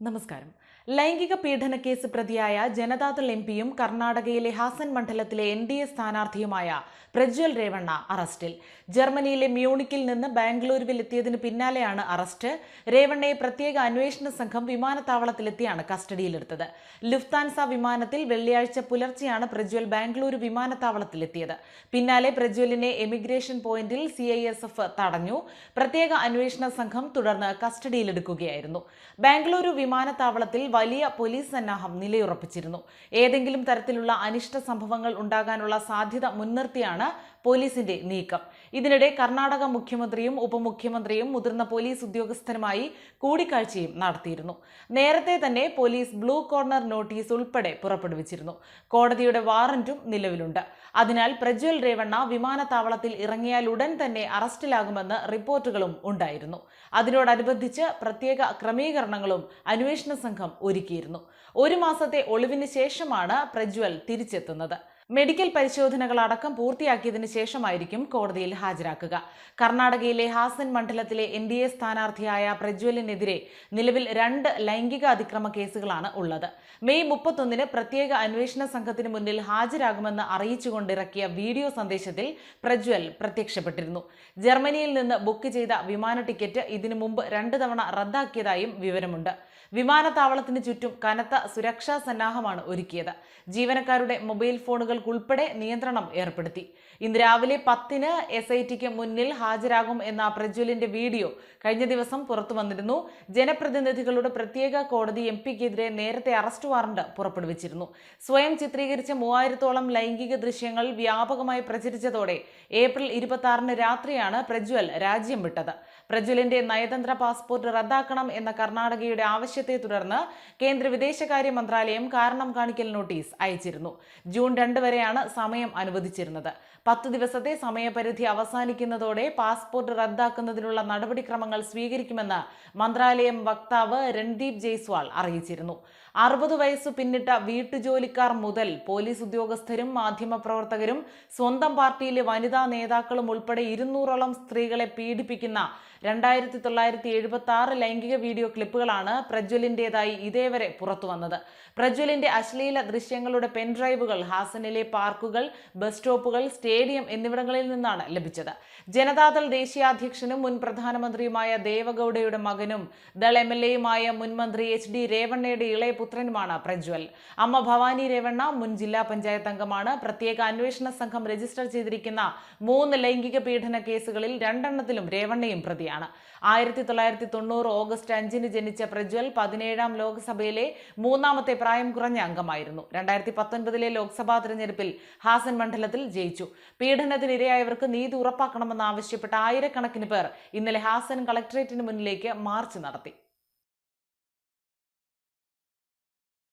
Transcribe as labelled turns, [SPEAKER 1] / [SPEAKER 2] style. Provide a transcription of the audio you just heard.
[SPEAKER 1] നമസ്കാരം. ലൈംഗിക പീഡന കേസ് പ്രതിയായ ജനതാദൾ എം പിയും കർണാടകയിലെ ഹാസൻ മണ്ഡലത്തിലെ എൻ ഡി എ സ്ഥാനാർത്ഥിയുമായ പ്രജ്വൽ രേവണ്ണ അറസ്റ്റിൽ. ജർമ്മനിയിലെ മ്യൂണിക്കിൽ നിന്ന് ബാംഗ്ലൂരുവിൽ എത്തിയതിന് പിന്നാലെയാണ് അറസ്റ്റ്. രേവണ്ണയെ പ്രത്യേക അന്വേഷണ സംഘം വിമാനത്താവളത്തിലെത്തിയാണ് കസ്റ്റഡിയിലെടുത്തത്. ലുഫ്താൻസ വിമാനത്തിൽ വെള്ളിയാഴ്ച പുലർച്ചെയാണ് പ്രജ്വൽ ബാംഗ്ലൂരു വിമാനത്താവളത്തിലെത്തിയത്. പിന്നാലെ പ്രജ്വലിനെ എമിഗ്രേഷൻ പോയിന്റിൽ സി ഐ എസ് എഫ് തടഞ്ഞു. പ്രത്യേക അന്വേഷണ സംഘം തുടർന്ന് കസ്റ്റഡിയിലെടുക്കുകയായിരുന്നു. ബാംഗ്ലൂരു വിമാനത്താവളത്തിൽ വലിയ പോലീസ് സന്നാഹം നിലയുറപ്പിച്ചിരുന്നു. ഏതെങ്കിലും തരത്തിലുള്ള അനിഷ്ട സംഭവങ്ങൾ ഉണ്ടാകാനുള്ള സാധ്യത മുൻനിർത്തിയാണ് പോലീസിന്റെ നീക്കം. ഇതിനിടെ കർണാടക മുഖ്യമന്ത്രിയും ഉപമുഖ്യമന്ത്രിയും മുതിർന്ന പോലീസ് ഉദ്യോഗസ്ഥരുമായി കൂടിക്കാഴ്ചയും നടത്തിയിരുന്നു. നേരത്തെ തന്നെ പോലീസ് ബ്ലൂ കോർണർ നോട്ടീസ് ഉൾപ്പെടെ പുറപ്പെടുവിച്ചിരുന്നു. കോടതിയുടെ വാറന്റും നിലവിലുണ്ട്. അതിനാൽ പ്രജ്വൽ രേവണ്ണ വിമാനത്താവളത്തിൽ ഇറങ്ങിയാൽ ഉടൻ തന്നെ അറസ്റ്റിലാകുമെന്ന് റിപ്പോർട്ടുകളും ഉണ്ടായിരുന്നു. അതിനോടനുബന്ധിച്ച് പ്രത്യേക ക്രമീകരണങ്ങളും അന്വേഷണ സംഘം ഒരുക്കിയിരുന്നു. ഒരു മാസത്തെ ഒളിവിന് ശേഷമാണ് പ്രജ്വൽ തിരിച്ചെത്തുന്നത്. മെഡിക്കൽ പരിശോധനകൾ അടക്കം പൂർത്തിയാക്കിയതിന് ശേഷമായിരിക്കും കോടതിയിൽ ഹാജരാക്കുക. കർണാടകയിലെ ഹാസൻ മണ്ഡലത്തിലെ എൻ ഡി എ സ്ഥാനാർത്ഥിയായ പ്രജ്വലിനെതിരെ നിലവിൽ രണ്ട് ലൈംഗിക അതിക്രമ കേസുകളാണ് ഉള്ളത്. മെയ് മുപ്പത്തൊന്നിന് പ്രത്യേക അന്വേഷണ സംഘത്തിന് മുന്നിൽ ഹാജരാകുമെന്ന് അറിയിച്ചുകൊണ്ടിറക്കിയ വീഡിയോ സന്ദേശത്തിൽ പ്രജ്വൽ പ്രത്യക്ഷപ്പെട്ടിരുന്നു. ജർമ്മനിയിൽ നിന്ന് ബുക്ക് ചെയ്ത വിമാന ടിക്കറ്റ് ഇതിനു മുമ്പ് രണ്ട് തവണ റദ്ദാക്കിയതായും വിവരമുണ്ട്. വിമാനത്താവളത്തിന് ചുറ്റും കനത്ത സുരക്ഷാ സന്നാഹമാണ് ഒരുക്കിയത്. ജീവനക്കാരുടെ മൊബൈൽ ഫോണുകൾക്കുൾപ്പെടെ നിയന്ത്രണം ഏർപ്പെടുത്തി. ഇന്ന് രാവിലെ പത്തിന് എസ് ഐ ടിക്ക് മുന്നിൽ ഹാജരാകും എന്ന പ്രജ്വലിന്റെ വീഡിയോ കഴിഞ്ഞ ദിവസം പുറത്തു വന്നിരുന്നു. ജനപ്രതിനിധികളുടെ പ്രത്യേക കോടതി എം പിക്കെതിരെ നേരത്തെ അറസ്റ്റ് വാറണ്ട് പുറപ്പെടുവിച്ചിരുന്നു. സ്വയം ചിത്രീകരിച്ച മൂവായിരത്തോളം ലൈംഗിക ദൃശ്യങ്ങൾ വ്യാപകമായി പ്രചരിച്ചതോടെ ഏപ്രിൽ ഇരുപത്തി ആറിന് രാത്രിയാണ് പ്രജ്വൽ രാജ്യം വിട്ടത്. പ്രജ്വലിന്റെ നയതന്ത്ര പാസ്പോർട്ട് റദ്ദാക്കണം എന്ന കർണാടകയുടെ ആവശ്യത്തെ തുടർന്ന് കേന്ദ്ര വിദേശകാര്യ മന്ത്രാലയം കാരണം കാണിക്കൽ നോട്ടീസ് അയച്ചിരുന്നു. ജൂൺ രണ്ട് വരെയാണ് സമയം അനുവദിച്ചിരുന്നത്. പത്ത് ദിവസത്തെ സമയപരിധി അവസാനിക്കുന്നതോടെ പാസ്പോർട്ട് റദ്ദാക്കുന്നതിനുള്ള നടപടിക്രമങ്ങൾ സ്വീകരിക്കുമെന്ന് മന്ത്രാലയം വക്താവ് രൺദീപ് ജയ്സ്വാൾ അറിയിച്ചിരുന്നു. അറുപത് വയസ്സ് പിന്നിട്ട വീട്ടുജോലിക്കാർ മുതൽ പോലീസ് ഉദ്യോഗസ്ഥരും മാധ്യമപ്രവർത്തകരും സ്വന്തം പാർട്ടിയിലെ വനിതാ നേതാക്കളും ഉൾപ്പെടെ ഇരുന്നൂറോളം സ്ത്രീകളെ പീഡിപ്പിക്കുന്ന രണ്ടായിരത്തി തൊള്ളായിരത്തി എഴുപത്തി ആറ് ലൈംഗിക വീഡിയോ ക്ലിപ്പുകളാണ് പ്രജ്വലിന്റെതായി ഇതേവരെ പുറത്തുവന്നത്. പ്രജ്വലിന്റെ അശ്ലീല ദൃശ്യങ്ങളുടെ പെൻഡ്രൈവുകൾ ഹാസനിലെ പാർക്കുകൾ ബസ് സ്റ്റോപ്പുകൾ സ്റ്റേഡിയം എന്നിവിടങ്ങളിൽ നിന്നാണ് ലഭിച്ചത്. ജനതാദൾ ദേശീയാധ്യക്ഷനും മുൻ പ്രധാനമന്ത്രിയുമായ ദേവഗൌഡയുടെ മകനും ദൾ എം എൽ എയുമായ മുൻ മന്ത്രി എച്ച് ഡി രേവണ്ണയുടെ ഇളയ പുത്രനുമാണ് പ്രജ്വൽ. അമ്മ ഭവാനി രേവണ്ണ മുൻ ജില്ലാ പഞ്ചായത്ത് അംഗമാണ്. പ്രത്യേക അന്വേഷണ സംഘം രജിസ്റ്റർ ചെയ്തിരിക്കുന്ന മൂന്ന് ലൈംഗിക പീഡന കേസുകളിൽ രണ്ടെണ്ണത്തിലും രേവണ്ണയും പ്രതിയാണ്. ആയിരത്തി തൊള്ളായിരത്തി തൊണ്ണൂറ് ഓഗസ്റ്റ് അഞ്ചിന് ജനിച്ച പ്രജ്വൽ പതിനേഴാം ലോക്സഭയിലെ മൂന്നാമത്തെ പ്രായം കുറഞ്ഞ അംഗമായിരുന്നു. രണ്ടായിരത്തി പത്തൊൻപതിലെ ലോക്സഭാ തെരഞ്ഞെടുപ്പിൽ ഹാസൻ മണ്ഡലത്തിൽ ജയിച്ചു. പീഡനത്തിനിരയായവർക്ക് നീതി ഉറപ്പാക്കണമെന്നാവശ്യപ്പെട്ട ആയിരക്കണക്കിന് പേർ ഇന്നലെ ഹാസൻ കളക്ടറേറ്റിന് മുന്നിലേക്ക് മാർച്ച് നടത്തി.